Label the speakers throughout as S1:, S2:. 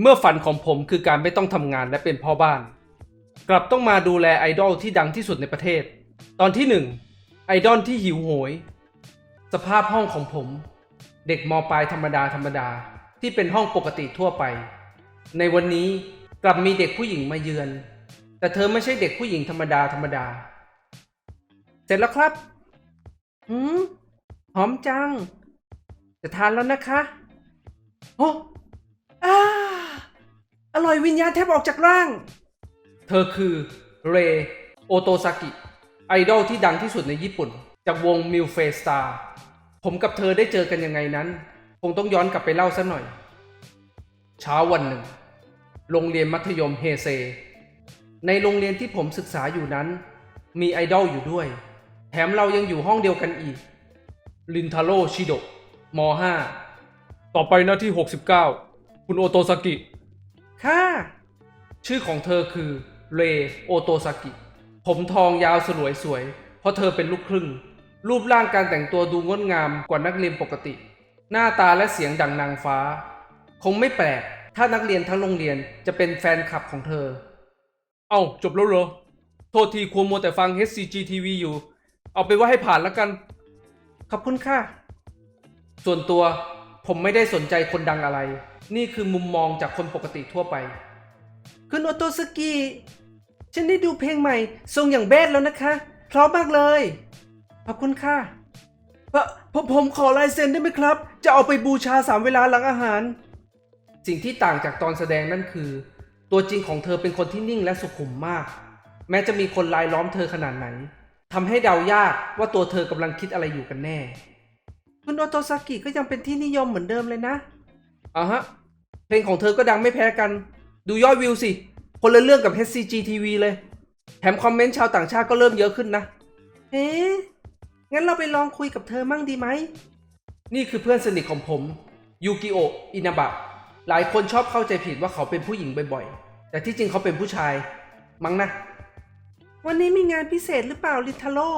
S1: เมื่อฝันของผมคือการไม่ต้องทำงานและเป็นพ่อบ้าน กลับต้องมาดูแลไอดอลที่ดังที่สุดในประเทศ ตอนที่หนึ่งไอดอลที่หิวโหย สภาพห้องของผม เด็กมปลายธรรมดาธรรมดาที่เป็นห้องปกติทั่วไป ในวันนี้กลับมีเด็กผู้หญิงมาเยือน แต่เธอไม่ใช่เด็กผู้หญิงธรรมดาธรรมดา เสร็จแล้วครับหืมหอมจัง จะทานแล้วนะคะโอ้อา อร่อยวิญญาณแทบออกจากร่าง เธอคือเรโอโตซากิ ไอดอลที่ดังที่สุดในญี่ปุ่น จากวงมิลเฟสตาผมกับเธอได้เจอกันยังไงนั้น คงต้องย้อนกลับไปเล่าสักหน่อย เช้าวันหนึ่ง โรงเรียนมัธยมเฮเซ ในโรงเรียนที่ผมศึกษาอยู่นั้น มีไอดอลอยู่ด้วย แถมเรายังอยู่ห้องเดียวกันอีก ลินทาโร่ชิโดะม .5 ต่อไปหน้าที่ 69 คุณโอโตซากิ ค่ะ ชื่อของเธอคือเรโอโตซากิ ผมทองยาวสลวยสวย เพราะเธอเป็นลูกครึ่ง รูปร่างการแต่งตัวดูงดงามกว่านักเรียนปกติ หน้าตาและเสียงดังนางฟ้า คงไม่แปลก ถ้านักเรียนทั้งโรงเรียนจะเป็นแฟนคลับของเธอ เอ้า จบแล้วเหรอ โทษทีควมัวแต่ฟัง HCG TV อยู่ เอาไปนว่าให้ผ่านแล้วกัน ขอบคุณค่ะ ส่วนตัวผมไม่ได้สนใจคนดังอะไร นี่คือมุมมองจากคนปกติทั่วไป คุณโอโตสกิฉันได้ดูเพลงใหม่ ทรงอย่างแบดแล้วนะคะเพราะมากเลย ขอบคุณค่ะเอ่อผมผมขอลายเซ็นได้ไหมครับ จะเอาไปบูชาสามเวลาหลังอาหาร สิ่งที่ต่างจากตอนแสดงนั่นคือ ตัวจริงของเธอเป็นคนที่นิ่งและสุขุมมาก แม้จะมีคนลายล้อมเธอขนาดไหนทำให้เดายากว่าตัวเธอกำลังคิดอะไรอยู่กันแน่ คุณโอโตซากิก็ยังเป็นที่นิยมเหมือนเดิมเลยนะ อ่าฮะ เพลงของเธอก็ดังไม่แพ้กัน ดูยอดวิวสิ คนละเรื่องกับ HCG TV เลย แถมคอมเมนต์ชาวต่างชาติก็เริ่มเยอะขึ้นนะ เอ๊ะ งั้นเราไปลองคุยกับเธอมั่งดีไหม นี่คือเพื่อนสนิทของผม ยูกิโออินาบะ หลายคนชอบเข้าใจผิดว่าเขาเป็นผู้หญิงบ่อยๆ แต่ที่จริงเขาเป็นผู้ชาย มั้งนะ วันนี้มีงานพิเศษหรือเปล่าลิทาโร่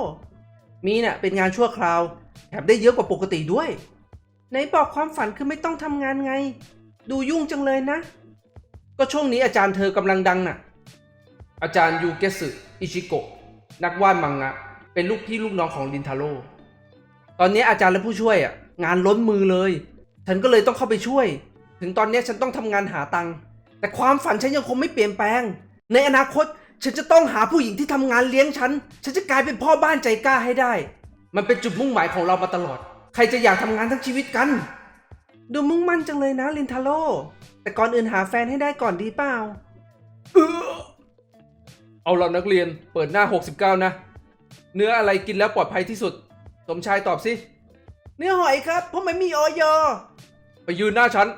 S1: มีน่ะเป็นงานชั่วคราว แถมได้เยอะกว่าปกติด้วย ไหนบอกความฝันคือไม่ต้องทำงานไง ดูยุ่งจังเลยนะ ก็ช่วงนี้อาจารย์เธอกำลังดังน่ะ อาจารย์ยูเกสึอิชิโกะนักวาดมังงะ เป็นลูกพี่ลูกน้องของรินทาโร่ตอนนี้อาจารย์และผู้ช่วยอะงานล้นมือเลย ฉันก็เลยต้องเข้าไปช่วย ถึงตอนนี้ฉันต้องทำงานหาตังค์แต่ความฝันฉันยังคงไม่เปลี่ยนแปลง ในอนาคตฉันจะต้องหาผู้หญิงที่ทำงานเลี้ยงฉัน ฉันจะกลายเป็นพ่อบ้านใจกล้าให้ได้ มันเป็นจุดมุ่งหมายของเรามาตลอด ใครจะอยากทำงานทั้งชีวิตกัน ดูมุ่งมั่นจังเลยนะลินทาโร่แต่ก่อนอื่นหาแฟนให้ได้ก่อนดีเปล่าเอาละนักเรียนเปิดหน้า 69 นะ เนื้ออะไรกินแล้วปลอดภัยที่สุด สมชายตอบสิ เนื้อหอยครับ เพราะมันมีออยไปยืนหน้าฉัน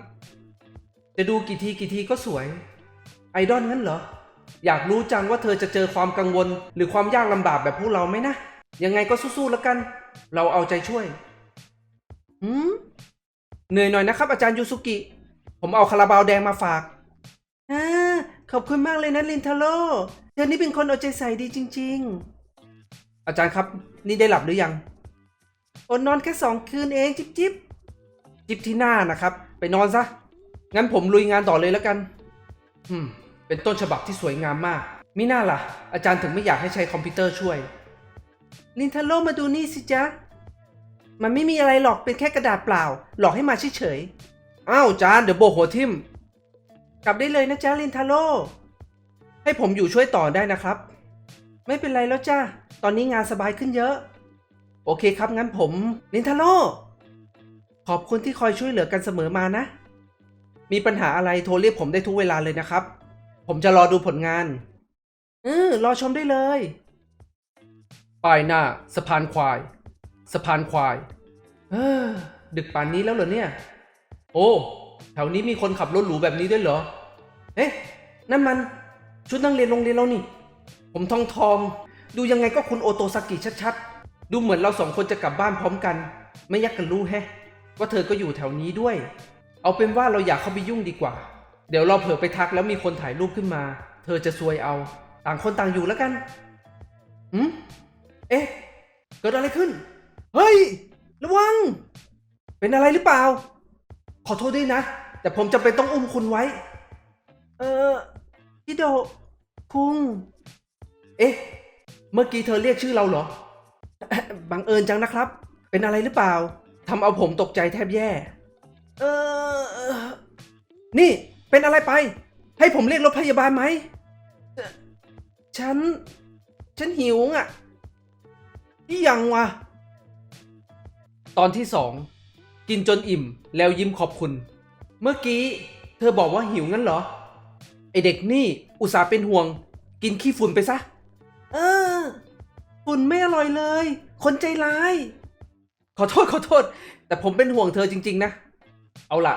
S1: จะดูกี่ทีกี่ทีก็สวย ไอดอลงั้นเหรอ อยากรู้จังว่าเธอจะเจอความกังวล หรือความยากลำบากแบบพวกเราไหมนะ ยังไงก็สู้ๆแล้วกัน เราเอาใจช่วย หืมเหนื่อยหน่อยนะครับ อาจารย์ยูสุกิ ผมเอาคาราบาวแดงมาฝากอ่าขอบคุณมากเลยนะลินทาโร่เธอนี่เป็นคนเอาใจใส่ดีจริง ๆ อาจารย์ครับ นี่ได้หลับหรือยังอดนอนแค่สองคืนเองจิบจิบจิบที่หน้านะครับ ไปนอนซะ งั้นผมลุยงานต่อเลยแล้วกัน อืม เป็นต้นฉบับที่สวยงามมาก มิน่าล่ะ อาจารย์ถึงไม่อยากให้ใช้คอมพิวเตอร์ช่วย ลินทาโร่มาดูนี่สิจ๊ะ มันไม่มีอะไรหรอกเป็นแค่กระดาษเปล่า หลอกให้มาเฉยๆอ้าวจานเดี๋ยวโบหัวทิมกลับได้เลยนะจ๊ะลินทาโร่ให้ผมอยู่ช่วยต่อได้นะครับ ไม่เป็นไรแล้วจ้าตอนนี้งานสบายขึ้นเยอะ โอเคครับงั้นผมลินทาโร่ขอบคุณที่คอยช่วยเหลือกันเสมอมานะ มีปัญหาอะไรโทรเรียกผมได้ทุกเวลาเลยนะครับ ผมจะรอดูผลงานเออรอชมได้เลยป้ายหน้าสะพานควาย สะพานควาย เออ ดึกป่านนี้แล้วเหรอเนี่ย โอ้ แถวนี้มีคนขับรถหรูแบบนี้ด้วยเหรอ เอ๊ะ นั่นมัน ชุดนักเรียนโรงเรียนเรานี่ ผมทองทอง ดูยังไงก็คุณโอโตซากิชัดๆ ดูเหมือนเราสองคนจะกลับบ้านพร้อมกัน ไม่ยักกันรู้แฮะ ว่าเธอก็อยู่แถวนี้ด้วย เอาเป็นว่าเราอยากเข้าไปยุ่งดีกว่า เดี๋ยวเราเผลอไปทักแล้วมีคนถ่ายรูปขึ้นมา เธอจะซวยเอา ต่างคนต่างอยู่แล้วกันหืม เอ๊ะ เกิดอะไรขึ้น เฮ้ย ระวัง เป็นอะไรหรือเปล่า ขอโทษด้วยนะ แต่ผมจำเป็นต้องอุ้มคุณไว้ เออพี่โดคุง เอ๊ะ เมื่อกี้เธอเรียกชื่อเราเหรอ บังเอิญจังนะครับ เป็นอะไรหรือเปล่าทำเอาผมตกใจแทบแย่ เออ นี่เป็นอะไรไป ให้ผมเรียกรถพยาบาลไหม ฉัน ฉันหิวอะนี่ยังวะ ตอนที่สองกินจนอิ่มแล้วยิ้มขอบคุณ เมื่อกี้เธอบอกว่าหิวงั้นเหรอ ไอเด็กนี่อุตส่าห์เป็นห่วง กินขี้ฝุ่นไปซะ เออ ฝุ่นไม่อร่อยเลย คนใจร้าย ขอโทษขอโทษ แต่ผมเป็นห่วงเธอจริง ๆ นะ เอาล่ะ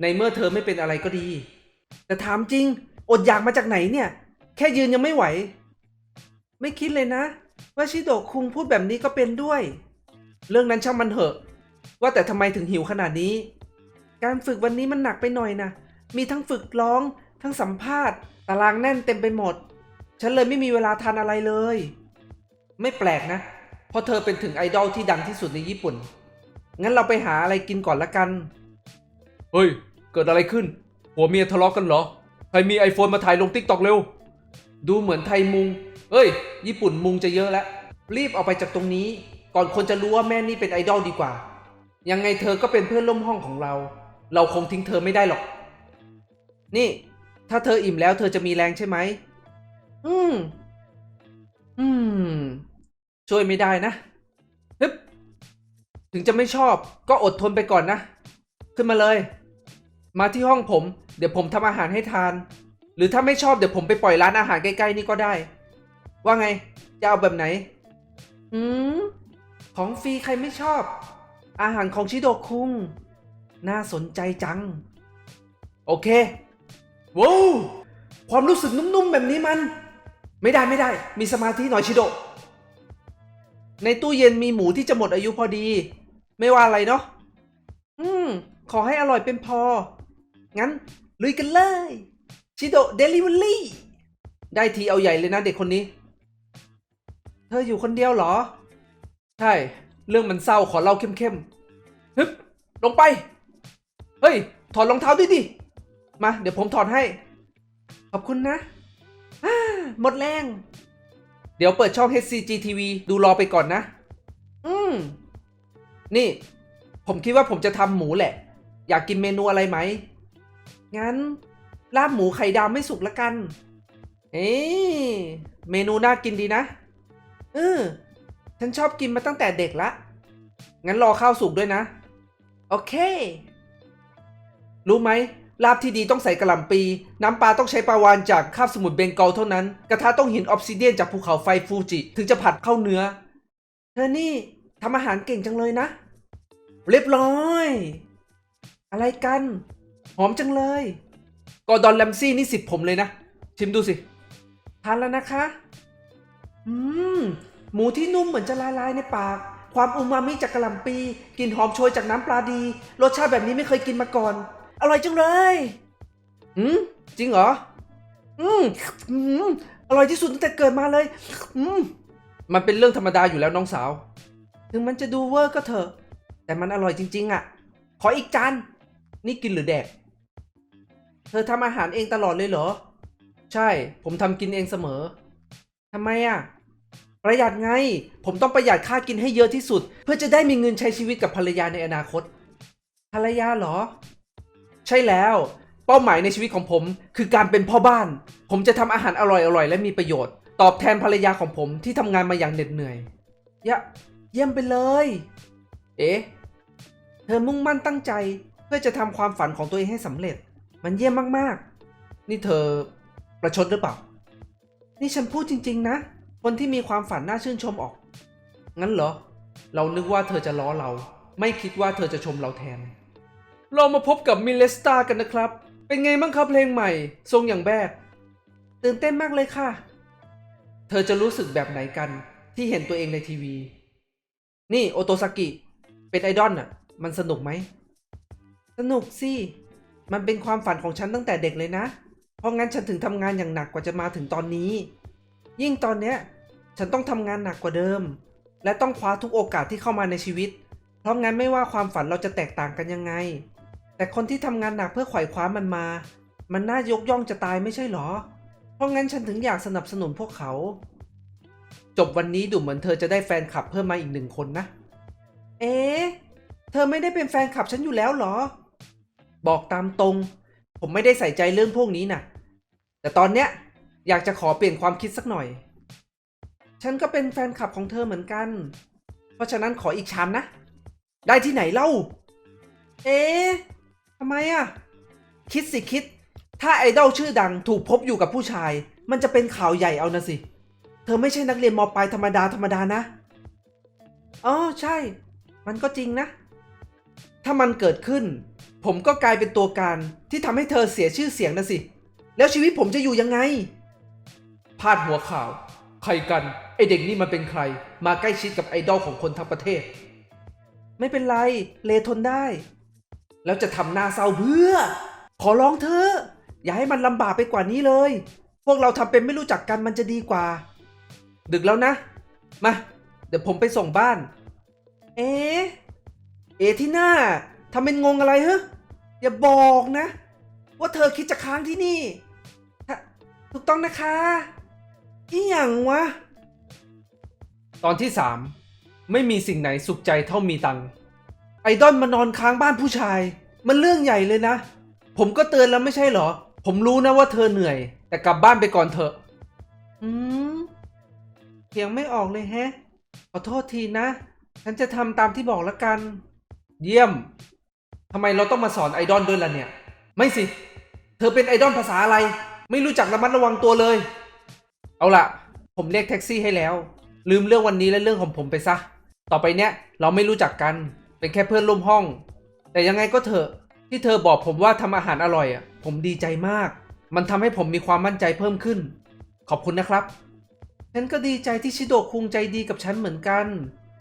S1: ในเมื่อเธอไม่เป็นอะไรก็ดี แต่ถามจริง อดอยากมาจากไหนเนี่ย แค่ยืนยังไม่ไหว ไม่คิดเลยนะ ว่าชิโดะคุงพูดแบบนี้ก็เป็นด้วย เรื่องนั้นช่างมันเถอะ ว่าแต่ทำไมถึงหิวขนาดนี้ การฝึกวันนี้มันหนักไปหน่อยนะ มีทั้งฝึกร้อง ทั้งสัมภาษณ์ ตารางแน่นเต็มไปหมด ฉันเลยไม่มีเวลาทานอะไรเลย ไม่แปลกนะ เพราะเธอเป็นถึงไอดอลที่ดังที่สุดในญี่ปุ่น งั้นเราไปหาอะไรกินก่อนละกัน เฮ้ย เกิดอะไรขึ้นผัวเมียทะเลาะกันเหรอ ใครมีไอโฟนมาถ่ายลงติ๊กตอกเร็ว ดูเหมือนไทยมุง เอ้ย ญี่ปุ่นมุงจะเยอะแล้ว รีบออกไปจากตรงนี้ ก่อนคนจะรู้ว่าแม่นี่เป็นไอดอลดีกว่า ยังไงเธอก็เป็นเพื่อนร่วมห้องของเรา เราคงทิ้งเธอไม่ได้หรอก นี่ ถ้าเธออิ่มแล้วเธอจะมีแรงใช่ไหม อืม อืม ช่วยไม่ได้นะฮึบถึงจะไม่ชอบ ก็อดทนไปก่อนนะ ขึ้นมาเลย มาที่ห้องผม เดี๋ยวผมทำอาหารให้ทาน หรือถ้าไม่ชอบเดี๋ยวผมไปปล่อยร้านอาหารใกล้ๆนี่ก็ได้ ว่าไง จะเอาแบบไหน อืม ของฟรีใครไม่ชอบ อาหารของชิโดคุง น่าสนใจจัง โอเคว้าวความรู้สึกนุ่มๆแบบนี้มัน ไม่ได้ไม่ได้ มีสมาธิหน่อยชิโด ในตู้เย็นมีหมูที่จะหมดอายุพอดี ไม่ว่าอะไรเนาะอืม ขอให้อร่อยเป็นพอ งั้น ลุยกันเลย ชิโดเดลิเวอรี่ ได้ทีเอาใหญ่เลยนะเด็กคนนี้ เธออยู่คนเดียวเหรอ ใช่ เรื่องมันเศร้าขอเล่าเข้มๆฮึบลงไป เฮ้ย ถอดรองเท้าด้วยดิ มา เดี๋ยวผมถอดให้ ขอบคุณนะหมดแรง เดี๋ยวเปิดช่อง HCG TV ดูรอไปก่อนนะ อืม นี่ ผมคิดว่าผมจะทำหมูแหละ อยากกินเมนูอะไรไหม งั้น ลาบหมูไข่ดาวไม่สุกละกัน เอ๊เมนูน่ากินดีนะ เออ ฉันชอบกินมาตั้งแต่เด็กละ งั้นรอข้าวสุกด้วยนะ โอเค รู้ไหมลาบที่ดีต้องใส่กระหล่ำปี น้ำปลาต้องใช้ปลาวานจากคาบสมุทรเบงกอลเท่านั้น กระทะต้องหินออฟซิเดียนจากภูเขาไฟฟูจิ ถึงจะผัดเข้าเนื้อ เธอนี่ทำอาหารเก่งจังเลยนะ เรียบร้อย อะไรกัน หอมจังเลย กอดอนแลมซี่นี่สิบผมเลยนะ ชิมดูสิ ทานแล้วนะคะ อืม หมูที่นุ่มเหมือนจะละลายในปาก ความอูมามิจากกระหล่ำปีกลิ่นหอมโชยจากน้ำปลาดี รสชาติแบบนี้ไม่เคยกินมาก่อน อร่อยจังเลยอืมจริงเหรอ อืมอืมอร่อยที่สุดตั้งแต่เกิดมาเลย อืมมันเป็นเรื่องธรรมดาอยู่แล้วน้องสาว ถึงมันจะดูเวอร์ก็เถอะ แต่มันอร่อยจริง ๆ อะ ขออีกจาน นี่กินหรือแดก เธอทำอาหารเองตลอดเลยเหรอ ใช่ ผมทำกินเองเสมอทำไมอะ ประหยัดไง ผมต้องประหยัดค่ากินให้เยอะที่สุด เพื่อจะได้มีเงินใช้ชีวิตกับภรรยาในอนาคต ภรรยาเหรอ ใช่แล้ว เป้าหมายในชีวิตของผม คือการเป็นพ่อบ้าน ผมจะทำอาหารอร่อยๆ และมีประโยชน์ ตอบแทนภรรยาของผมที่ทำงานมาอย่างเหน็ดเหนื่อยยะเยี่ยมไปเลย เอ๊ะ เธอมุ่งมั่นตั้งใจเพื่อจะทำความฝันของตัวเองให้สำเร็จ มันเยี่ยมมากๆ นี่เธอประชดหรือเปล่า นี่ฉันพูดจริง ๆ นะ คนที่มีความฝันน่าชื่นชมออก งั้นเหรอ เรานึกว่าเธอจะล้อเรา ไม่คิดว่าเธอจะชมเราแทน เรามาพบกับมิเลสตากันนะครับ เป็นไงบ้างครับเพลงใหม่ ทรงอย่างแบก ตื่นเต้นมากเลยค่ะ เธอจะรู้สึกแบบไหนกันที่เห็นตัวเองในทีวี นี่โอโตซากิ เป็นไอดอลน่ะ มันสนุกไหม สนุกสิ มันเป็นความฝันของฉันตั้งแต่เด็กเลยนะ เพราะงั้นฉันถึงทำงานอย่างหนักกว่าจะมาถึงตอนนี้ ยิ่งตอนเนี้ยฉันต้องทำงานหนักกว่าเดิม และต้องคว้าทุกโอกาสที่เข้ามาในชีวิต เพราะงั้นไม่ว่าความฝันเราจะแตกต่างกันยังไง แต่คนที่ทำงานหนักเพื่อไขว่คว้ามันมา มันน่ายกย่องจะตายไม่ใช่หรอ เพราะงั้นฉันถึงอยากสนับสนุนพวกเขา จบวันนี้ดูเหมือนเธอจะได้แฟนคลับเพิ่มมาอีกหนึ่งคนนะ เอ๊ะเธอไม่ได้เป็นแฟนคลับฉันอยู่แล้วเหรอ บอกตามตรง ผมไม่ได้ใส่ใจเรื่องพวกนี้น่ะ แต่ตอนเนี้ย อยากจะขอเปลี่ยนความคิดสักหน่อย ฉันก็เป็นแฟนคลับของเธอเหมือนกัน เพราะฉะนั้นขออีกชามนะ ได้ที่ไหนเล่า เอ๊ะทำไมอะคิดสิคิด ถ้าไอดอลชื่อดังถูกพบอยู่กับผู้ชาย มันจะเป็นข่าวใหญ่เอานะสิ เธอไม่ใช่นักเรียนมปลายธรรมดาธรรมดานะ อ๋อใช่ มันก็จริงนะ ถ้ามันเกิดขึ้น ผมก็กลายเป็นตัวการที่ทำให้เธอเสียชื่อเสียงนะสิ แล้วชีวิตผมจะอยู่ยังไง พาดหัวข่าว ใครกัน ไอเด็กนี่มันเป็นใคร มาใกล้ชิดกับไอดอลของคนทั้งประเทศ ไม่เป็นไร เลทนได้ แล้วจะทำหน้าเศร้าเพื่อ ขอร้องเธอ อย่าให้มันลำบากไปกว่านี้เลย พวกเราทำเป็นไม่รู้จักกันมันจะดีกว่า ดึกแล้วนะ มา เดี๋ยวผมไปส่งบ้าน เอ๊เอที่หน้าทำเป็นงงอะไรเหรออย่าบอกนะ ว่าเธอคิดจะค้างที่นี่ ถูกต้องนะคะ อีหยังวะ ตอนที่สามไม่มีสิ่งไหนสุขใจเท่ามีตังค์ไอดอลมานอนค้างบ้านผู้ชาย มันเรื่องใหญ่เลยนะ ผมก็เตือนแล้วไม่ใช่เหรอ ผมรู้นะว่าเธอเหนื่อย แต่กลับบ้านไปก่อนเถอะ อืมเสียงไม่ออกเลยแฮะ ขอโทษทีนะ ฉันจะทำตามที่บอกแล้วกัน เยี่ยมทำไมเราต้องมาสอนไอดอลด้วยล่ะเนี่ย ไม่สิ เธอเป็นไอดอลภาษาอะไร ไม่รู้จักระมัดระวังตัวเลย เอาละผมเรียกแท็กซี่ให้แล้ว ลืมเรื่องวันนี้และเรื่องของผมไปซะ ต่อไปเนี้ยเราไม่รู้จักกัน เป็นแค่เพื่อนร่วมห้อง แต่ยังไงก็เถอะ ที่เธอบอกผมว่าทำอาหารอร่อยอะ ผมดีใจมาก มันทำให้ผมมีความมั่นใจเพิ่มขึ้น ขอบคุณนะครับ ฉันก็ดีใจที่ชิโดะคุงใจดีกับฉันเหมือนกัน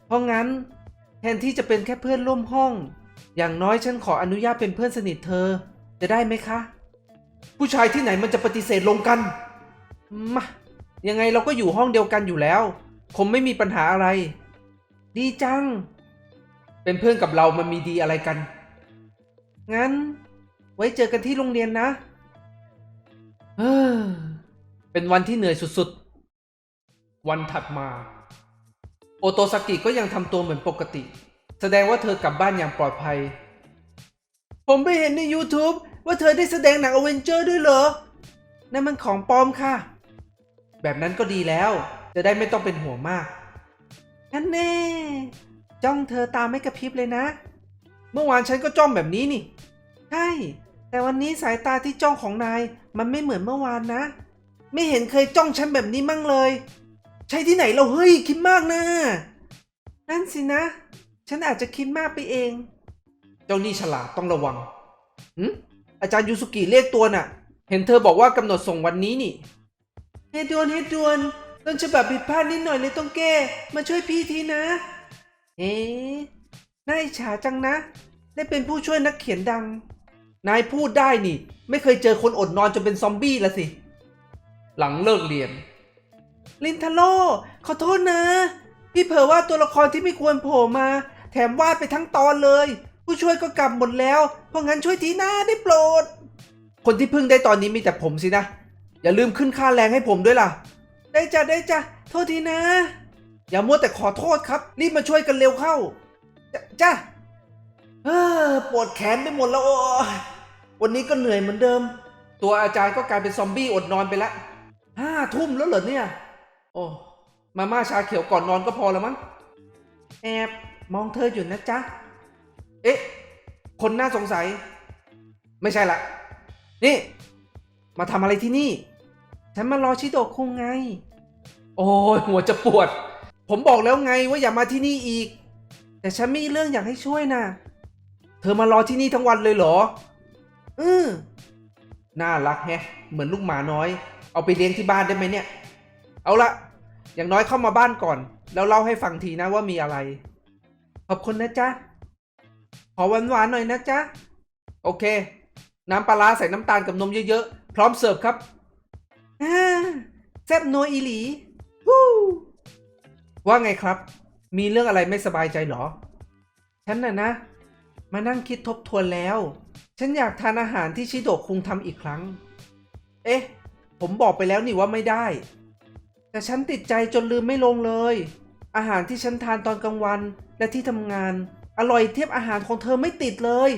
S1: เพราะงั้น แทนที่จะเป็นแค่เพื่อนร่วมห้อง อย่างน้อยฉันขออนุญาตเป็นเพื่อนสนิทเธอ จะได้ไหมคะ ผู้ชายที่ไหนมันจะปฏิเสธลงกัน มา ยังไงเราก็อยู่ห้องเดียวกันอยู่แล้ว คงไม่มีปัญหาอะไร ดีจัง เป็นเพื่อนกับเรามันมีดีอะไรกัน งั้น ไว้เจอกันที่โรงเรียนนะเออเป็นวันที่เหนื่อยสุดๆ วันถัดมา โอโตซากิก็ยังทำตัวเหมือนปกติ แสดงว่าเธอกลับบ้านอย่างปลอดภัย ผมไปเห็นใน YouTube ว่าเธอได้แสดงหนังอเวนเจอร์ด้วยเหรอ นั่นมันของปลอมค่ะ แบบนั้นก็ดีแล้ว จะได้ไม่ต้องเป็นห่วงมากงั้นแน่ จ้องเธอตาไม่กระพริบเลยนะ เมื่อวานฉันก็จ้องแบบนี้นี่ ใช่ แต่วันนี้สายตาที่จ้องของนายมันไม่เหมือนเมื่อวานนะ ไม่เห็นเคยจ้องฉันแบบนี้มั่งเลย ใช่ที่ไหนเราเฮ้ยคิดมากนะนั่นสินะ ฉันอาจจะคิดมากไปเอง เจ้านี่ฉลาดต้องระวังหืมอาจารย์ยูสุกิเรียกตัวน่ะ เห็นเธอบอกว่ากำหนดส่งวันนี้นี่ เฮดดวนเฮดดวนต้นฉบับผิดพลาดนิดหน่อยเลยต้องแก้ มาช่วยพี่ทีนะ เอ๊ะน่าอิจฉาจังนะ ได้เป็นผู้ช่วยนักเขียนดัง นายพูดได้นี่ ไม่เคยเจอคนอดนอนจนเป็นซอมบี้ละสิ หลังเลิกเรียน ลินทาโร่ขอโทษนะ พี่เผลอว่าตัวละครที่ไม่ควรโผล่มา แถมวาดไปทั้งตอนเลย ผู้ช่วยก็กลับหมดแล้ว เพราะงั้นช่วยทีหน้าได้โปรด คนที่พึ่งได้ตอนนี้มีแต่ผมสินะ อย่าลืมขึ้นค่าแรงให้ผมด้วยล่ะ ได้จ้ะได้จ้ะโทษทีนะ อย่ามัวแต่ขอโทษครับรีบมาช่วยกันเร็วเข้าจจ้ะเออปวดแขนไปหมดแล้วโอ้วันนี้ก็เหนื่อยเหมือนเดิม ตัวอาจารย์ก็กลายเป็นซอมบี้อดนอนไปแล้วห้าทุ่มแล้วเหรอเนี่ย โอ้มาม่าชาเขียวก่อนนอนก็พอแล้วมั้งแอบมองเธออยู่นะจ๊ะ เอ๊ะ คนน่าสงสัย ไม่ใช่ละ นี่ มาทำอะไรที่นี่ ฉันมารอชิโดะคุงไง โอ้ยหัวจะปวด ผมบอกแล้วไงว่าอย่ามาที่นี่อีก แต่ฉันมีเรื่องอยากให้ช่วยนะเธอมารอที่นี่ทั้งวันเลยเหรอ อือน่ารักแฮะ เหมือนลูกหมาน้อย เอาไปเลี้ยงที่บ้านได้ไหมเนี่ย เอาละอย่างน้อยเข้ามาบ้านก่อน แล้วเล่าให้ฟังทีนะว่ามีอะไร ขอบคุณนะจ๊ะ ขอหวานๆหน่อยนะจ๊ะ โอเค น้ำปลาร้าใส่น้ำตาลกับนมเยอะๆพ ร้อมเสิร์ฟครับอ่าแซ่บนัวอีหลีวู้ว่าไงครับ มีเรื่องอะไรไม่สบายใจเหรอ ฉันน่ะนะ มานั่งคิดทบทวนแล้ว ฉันอยากทานอาหารที่ชิโดะคุงทำอีกครั้ง เอ๊ะ ผมบอกไปแล้วนี่ว่าไม่ได้ แต่ฉันติดใจจนลืมไม่ลงเลย อาหารที่ฉันทานตอนกลางวันและที่ทำงาน อร่อยเทียบอาหารของเธอไม่ติดเลย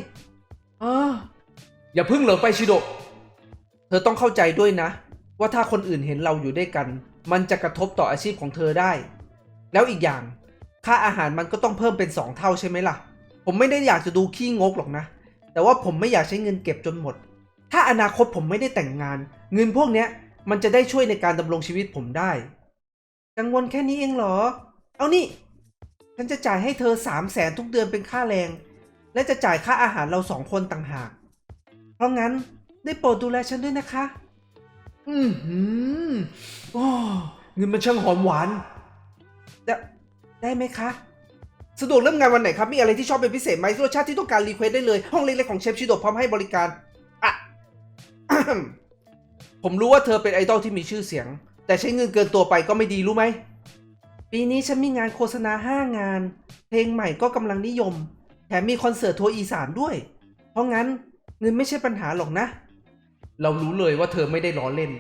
S1: เอออย่าพึ่งเหลิงไปชิโดะ เธอต้องเข้าใจด้วยนะ ว่าถ้าคนอื่นเห็นเราอยู่ด้วยกัน มันจะกระทบต่ออาชีพของเธอได้ แล้วอีกอย่าง ค่าอาหารมันก็ต้องเพิ่มเป็นสองเท่าใช่ไหมล่ะ ผมไม่ได้อยากจะดูขี้งกหรอกนะ แต่ว่าผมไม่อยากใช้เงินเก็บจนหมด ถ้าอนาคตผมไม่ได้แต่งงาน เงินพวกเนี้ยมันจะได้ช่วยในการดำรงชีวิตผมได้ กังวลแค่นี้เองเหรอ เอานี่ ฉันจะจ่ายให้เธอสามแสนทุกเดือนเป็นค่าแรง และจะจ่ายค่าอาหารเราสองคนต่างหาก เพราะงั้น ได้โปรดดูแลฉันด้วยนะคะ อืมหืมโอ้เงินมันช่างหอมหวาน ได้ได้ไหมคะ สะดวกเริ่มงานวันไหนครับ มีอะไรที่ชอบเป็นพิเศษไหมรสชาติที่ต้องการรีเควสได้เลย ห้องเล็กๆของเชฟชิโดะพร้อมให้บริการ อะ ผมรู้ว่าเธอเป็นไอดอลที่มีชื่อเสียง แต่ใช้เงินเกินตัวไปก็ไม่ดีรู้ไหม ปีนี้ฉันมีงานโฆษณา5งาน เพลงใหม่ก็กำลังนิยม แถมมีคอนเสิร์ตทัวร์อีสานด้วย เพราะงั้นเงินไม่ใช่ปัญหาหรอกนะ เรารู้เลยว่าเธอไม่ได้ล้อเล่น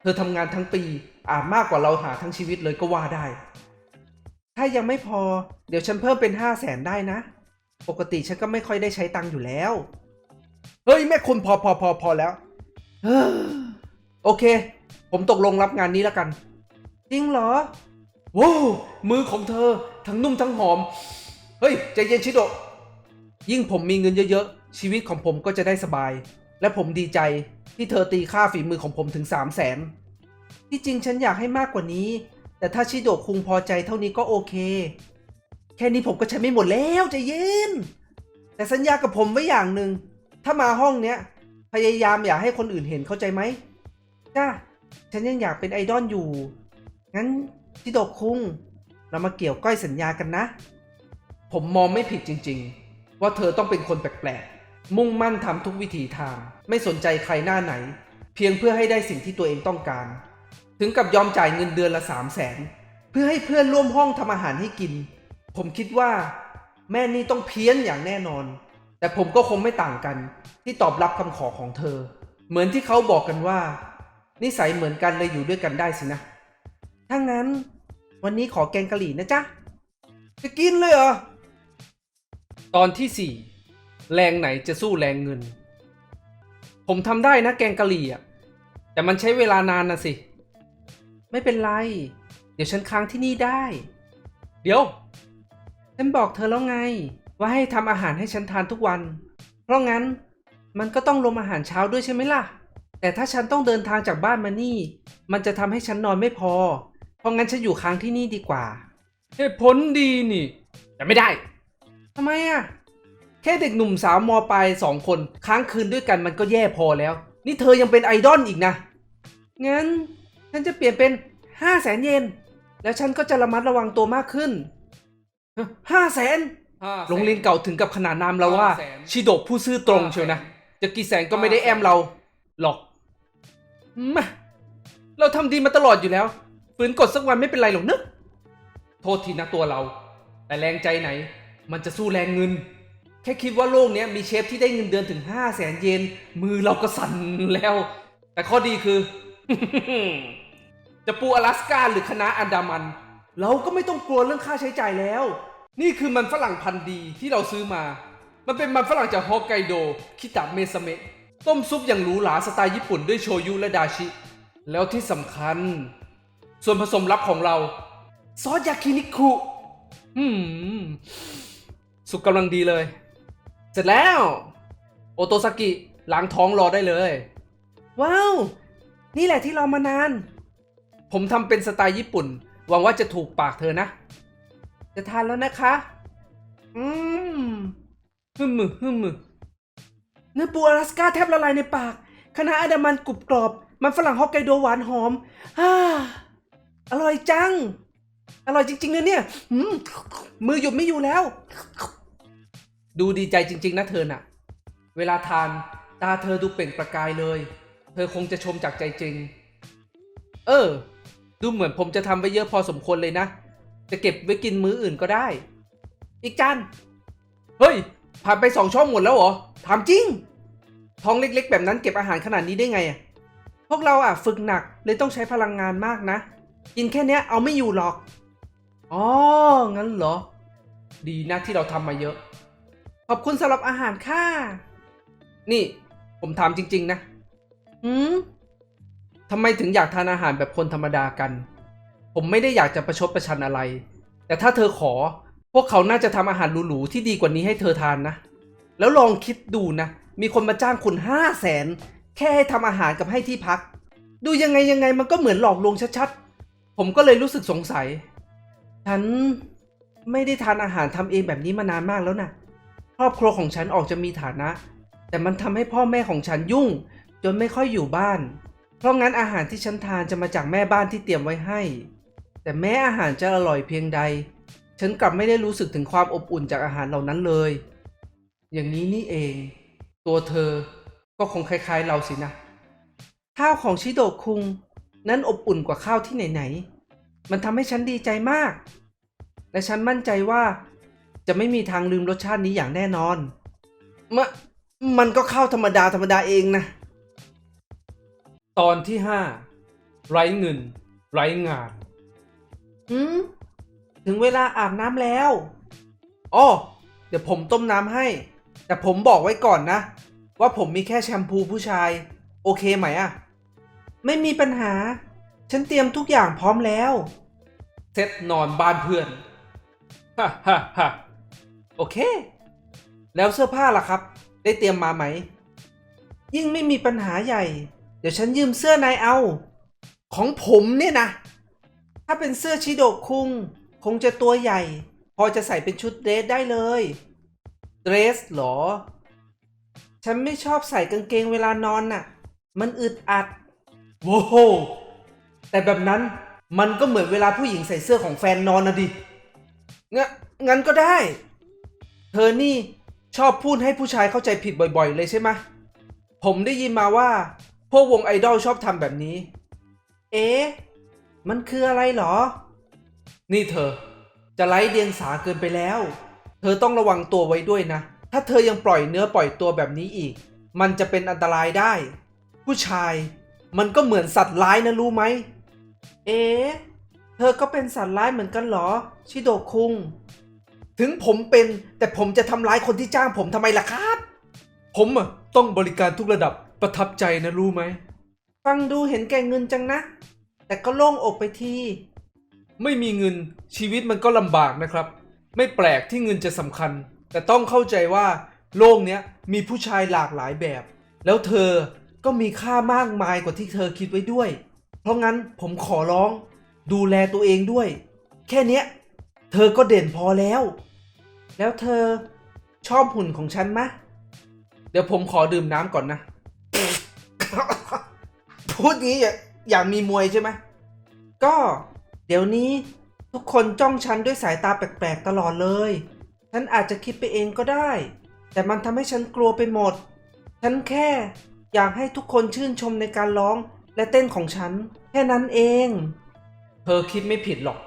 S1: เธอทำงานทั้งปีอาจมากกว่าเราหาทั้งชีวิตเลยก็ว่าได้ ถ้ายังไม่พอเดี๋ยวฉันเพิ่มเป็นห้าแสนได้นะ ปกติฉันก็ไม่ค่อยได้ใช้ตังค์อยู่แล้ว เฮ้ย แม่คุณพอพอพอพอแล้วเฮ้อโอเค ผมตกลงรับงานนี้แล้วกัน จริงเหรอว้าวมือของเธอทั้งนุ่มทั้งหอม เฮ้ยใจเย็นชิโดยิ่งผมมีเงินเยอะๆ ชีวิตของผมก็จะได้สบาย และผมดีใจที่เธอตีค่าฝีมือของผมถึง 3 0 0แสนที่จริงฉันอยากให้มากกว่านี้ แต่ถ้าชิโดะคุงพอใจเท่านี้ก็โอเค แค่นี้ผมก็ใช้ไม่หมดแล้วใจเย็น แต่สัญญากับผมไว้อย่างหนึ่ง ถ้ามาห้องเนี้ย พยายามอย่าให้คนอื่นเห็นเข้าใจไหมจ้าฉันยังอยากเป็นไอดอลอยู่ งั้นชิโดะคุง เรามาเกี่ยวก้อยสัญญากันนะ ผมมองไม่ผิดจริง ๆ ว่าเธอต้องเป็นคนแปลกๆ มุ่งมั่นทำทุกวิถีทาง ไม่สนใจใครหน้าไหน เพียงเพื่อให้ได้สิ่งที่ตัวเองต้องการ ถึงกับยอมจ่ายเงินเดือนละสามแสนเพื่อให้เพื่อนร่วมห้องทำอาหารให้กิน ผมคิดว่า แม่นี่ต้องเพี้ยนอย่างแน่นอน แต่ผมก็คงไม่ต่างกัน ที่ตอบรับคำขอของเธอ เหมือนที่เขาบอกกันว่า นิสัยเหมือนกันเลยอยู่ด้วยกันได้สินะ ถ้างั้น วันนี้ขอแกงกะหรี่นะจ๊ะ จะกินเลยเหรอ ตอนที่สี่ แรงไหนจะสู้แรงเงิน ผมทำได้นะแกงกะหรี่อะ แต่มันใช้เวลานานนะสิ ไม่เป็นไร เดี๋ยวฉันค้างที่นี่ได้ เดี๋ยว ฉันบอกเธอแล้วไง ว่าให้ทำอาหารให้ฉันทานทุกวัน เพราะงั้นมันก็ต้องรวมอาหารเช้าด้วยใช่ไหมล่ะ แต่ถ้าฉันต้องเดินทางจากบ้านมานี่ มันจะทำให้ฉันนอนไม่พอ เพราะงั้นฉันอยู่ค้างที่นี่ดีกว่า เหตุผลดีนี่ แต่ไม่ได้ทำไมอะ แค่เด็กหนุ่มสาวมปลายสองคนค้างคืนด้วยกันมันก็แย่พอแล้ว นี่เธอยังเป็นไอดอลอีกนะ งั้น ฉันจะเปลี่ยนเป็นห้าแสนเยน แล้วฉันก็จะระมัดระวังตัวมากขึ้นห้าแสนโรงเรียนเก่าถึงกับขนาดนามเราว่า ชิโดะผู้ซื่อตรงเชียวนะ จะกี่แสนก็ไม่ได้แอมเรา หรอกมาเราทำดีมาตลอดอยู่แล้ว ฝืนกดสักวันไม่เป็นไรหรอกเนอะโทษทีนะตัวเรา แต่แรงใจไหน มันจะสู้แรงเงิน แค่คิดว่าโลกนี้มีเชฟที่ได้เงินเดือนถึง5 0 0แสนเยน มือเราก็สั่นแล้ว แต่ข้อดีคือ จะปูอลาสกาหรือคณะอันดามัน เราก็ไม่ต้องกลัวเรื่องค่าใช้จ่ายแล้ว นี่คือมันฝรั่งพันธุ์ดีที่เราซื้อมา มันเป็นมันฝรั่งจากฮอกไกโด คิตะเมซเมะต้มซุปอย่างหรูหราสไตล์ญี่ปุ่นด้วยโชยุและดาชิ แล้วที่สำคัญ ส่วนผสมลับของเรา ซอสยากินิคุ อืม สุกกำลังดีเลย เสร็จแล้ว โอโตซากิล้างท้องรอได้เลย ว้าว นี่แหละที่เรามานาน ผมทำเป็นสไตล์ญี่ปุ่น หวังว่าจะถูกปากเธอนะ จะทานแล้วนะคะ อืมฮึมมือฮึมมือเนื้อปูอลาสก้าแทบละลายในปากคณะอันดามันกรุบกรอบ มันฝรั่งฮอกไกโดหวานหอมฮ่าอร่อยจัง อร่อยจริงๆนะเนี่ยอืมมือหยุดไม่อยู่แล้ว ดูดีใจจริง ๆ นะเธอน่ะ เวลาทานตาเธอดูเปล่งประกายเลย เธอคงจะชมจากใจจริง เออ ดูเหมือนผมจะทำไปเยอะพอสมควรเลยนะ จะเก็บไว้กินมื้ออื่นก็ได้ อีกจานเฮ้ย ผ่านไปสองช่องหมดแล้วเหรอ ถามจริง ท้องเล็ก ๆ แบบนั้นเก็บอาหารขนาดนี้ได้ไงอะพวกเราอะฝึกหนักเลยต้องใช้พลังงานมากนะ กินแค่เนี้ยเอาไม่อยู่หรอก อ๋อ งั้นเหรอ ดีนะที่เราทำมาเยอะ ขอบคุณสำหรับอาหารค่ะ นี่ ผมถามจริง ๆ นะหืมทำไมถึงอยากทานอาหารแบบคนธรรมดากัน ผมไม่ได้อยากจะประชดประชันอะไร แต่ถ้าเธอขอ พวกเขาน่าจะทำอาหารหรูๆที่ดีกว่านี้ให้เธอทานนะ แล้วลองคิดดูนะ มีคนมาจ้างคุณห้าแสนแค่ให้ทำอาหารกับให้ที่พัก ดูยังไงยังไงมันก็เหมือนหลอกลวงชัดๆ ผมก็เลยรู้สึกสงสัย ฉันไม่ได้ทานอาหารทำเองแบบนี้มานานมากแล้วนะค รอบครัวของฉันออกจะมีฐานะ แต่มันทำให้พ่อแม่ของฉันยุ่ง จนไม่ค่อยอยู่บ้าน เพราะงั้นอาหารที่ฉันทานจะมาจากแม่บ้านที่เตรียมไว้ให้ แต่แม้อาหารจะอร่อยเพียงใด ฉันกลับไม่ได้รู้สึกถึงความอบอุ่นจากอาหารเหล่านั้นเลย อย่างนี้นี่เอง ตัวเธอก็คงคล้ายๆเราสินะ ข้าวของชิโดคุง นั้นอบอุ่นกว่าข้าวที่ไหนๆมันทำให้ฉันดีใจมาก และฉันมั่นใจว่า จะไม่มีทางลืมรสชาตินี้อย่างแน่นอน มะ มันก็ข้าวธรรมดาธรรมดาเองนะ ตอนที่ห้าไร้เงิน ไร้งาน อืม ถึงเวลาอาบน้ำแล้วอ๋อเดี๋ยวผมต้มน้ำให้ แต่ผมบอกไว้ก่อนนะ ว่าผมมีแค่แชมพูผู้ชาย โอเคไหมอะไม่มีปัญหา ฉันเตรียมทุกอย่างพร้อมแล้ว เซ็ตนอนบ้านเพื่อน ฮ่าฮ่าฮ่า โอเค แล้วเสื้อผ้าล่ะครับ ได้เตรียมมาไหม ยิ่งไม่มีปัญหาใหญ่ เดี๋ยวฉันยืมเสื้อนายเอา ของผมเนี่ยนะ ถ้าเป็นเสื้อชิโดะคุง คงจะตัวใหญ่ พอจะใส่เป็นชุดเดรสได้เลย เดรสเหรอ ฉันไม่ชอบใส่กางเกงเวลานอนน่ะ มันอึดอัดโว้โหแต่แบบนั้นมันก็เหมือนเวลาผู้หญิงใส่เสื้อของแฟนนอนนะดิงั้นงั้นก็ได้ เธอนี่ชอบพูดให้ผู้ชายเข้าใจผิดบ่อยๆ เลยใช่ไหมผมได้ยินมาว่า พวกวงไอดอลชอบทำแบบนี้ เอ๊ะ มันคืออะไรเหรอ นี่เธอ จะไร้เดียงสาเกินไปแล้ว เธอต้องระวังตัวไว้ด้วยนะ ถ้าเธอยังปล่อยเนื้อปล่อยตัวแบบนี้อีก มันจะเป็นอันตรายได้ ผู้ชาย มันก็เหมือนสัตว์ร้ายนะรู้ไหม เอ๊ะ เธอก็เป็นสัตว์ร้ายเหมือนกันเหรอ ชิโดคุง ถึงผมเป็นแต่ผมจะทำร้ายคนที่จ้างผมทำไมล่ะครับ ผมอะต้องบริการทุกระดับประทับใจนะรู้ไหม ฟังดูเห็นแก่เงินจังนะ แต่ก็โล่งอกไปที ไม่มีเงินชีวิตมันก็ลำบากนะครับ ไม่แปลกที่เงินจะสำคัญ แต่ต้องเข้าใจว่า โลกเนี้ยมีผู้ชายหลากหลายแบบ แล้วเธอก็มีค่ามากมายกว่าที่เธอคิดไว้ด้วย เพราะงั้นผมขอร้อง ดูแลตัวเองด้วย แค่เนี้ย เธอก็เด่นพอแล้ว แล้วเธอชอบหุ่นของฉันมะ เดี๋ยวผมขอดื่มน้ำก่อนนะ พูดงี้อย่าอยากมีมวยใช่ไหม ก็เดี๋ยวนี้ทุกคนจ้องฉันด้วยสายตาแปลกๆตลอดเลย ฉันอาจจะคิดไปเองก็ได้ แต่มันทำให้ฉันกลัวไปหมด ฉันแค่อยากให้ทุกคนชื่นชมในการร้องและเต้นของฉัน แค่นั้นเอง เธอคิดไม่ผิดหรอก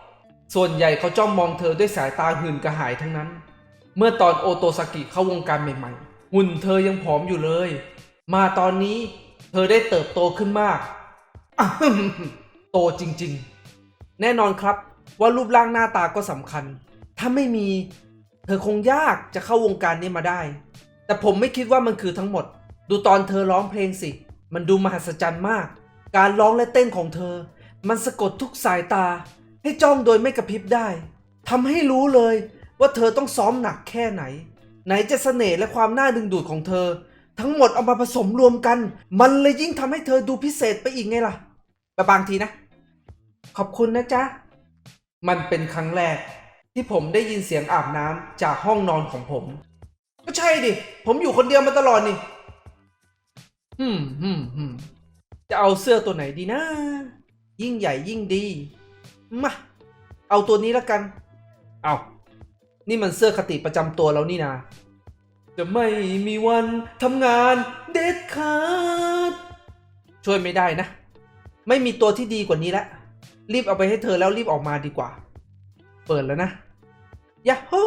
S1: ส่วนใหญ่เขาจ้องมองเธอด้วยสายตาหื่นกระหายทั้งนั้น เมื่อตอนโอโตซากิเข้าวงการใหม่ๆ หุ่นเธอยังผอมอยู่เลย มาตอนนี้เธอได้เติบโตขึ้นมาก โตจริงๆ แน่นอนครับว่ารูปร่างหน้าตาก็สำคัญ ถ้าไม่มี เธอคงยากจะเข้าวงการนี้มาได้ แต่ผมไม่คิดว่ามันคือทั้งหมด ดูตอนเธอร้องเพลงสิ มันดูมหัศจรรย์มาก การร้องและเต้นของเธอ มันสะกดทุกสายตา ให้จ้องโดยไม่กระพริบได้ทำให้รู้เลย ว่าเธอต้องซ้อมหนักแค่ไหน ไหนจะเสน่ห์และความน่าดึงดูดของเธอ ทั้งหมดเอามาผสมรวมกัน มันเลยยิ่งทำให้เธอดูพิเศษไปอีกไงล่ะแต่บางทีนะ ขอบคุณนะจ๊ะ มันเป็นครั้งแรก ที่ผมได้ยินเสียงอาบน้ำจากห้องนอนของผม ก็ใช่ดิ ผมอยู่คนเดียวมาตลอดนี่ฮึมฮึมฮึมจะเอาเสื้อตัวไหนดีนะ ยิ่งใหญ่ยิ่งดี มา เอาตัวนี้แล้วกัน เอา นี่มันเสื้อคติประจำตัวแล้วนี่นะ จะไม่มีวันทำงานเด็ดขาด ช่วยไม่ได้นะ ไม่มีตัวที่ดีกว่านี้แล้วรีบเอาไปให้เธอแล้วรีบออกมาดีกว่า เปิดแล้วนะยาฮู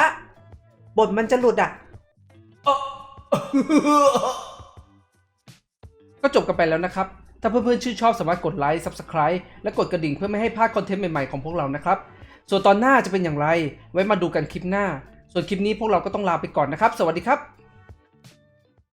S1: อะบทมันจะหลุดอะเออก็จบกันไปแล้วนะครับ ถ้าเพื่อนๆชื่นชอบสามารถกดไลค์ Subscribe และกดกระดิ่งเพื่อไม่ให้พลาดคอนเทนต์ใหม่ๆของพวกเรานะครับ ส่วนตอนหน้าจะเป็นอย่างไร ไว้มาดูกันคลิปหน้า ส่วนคลิปนี้พวกเราก็ต้องลาไปก่อนนะครับ สวัสดีครับ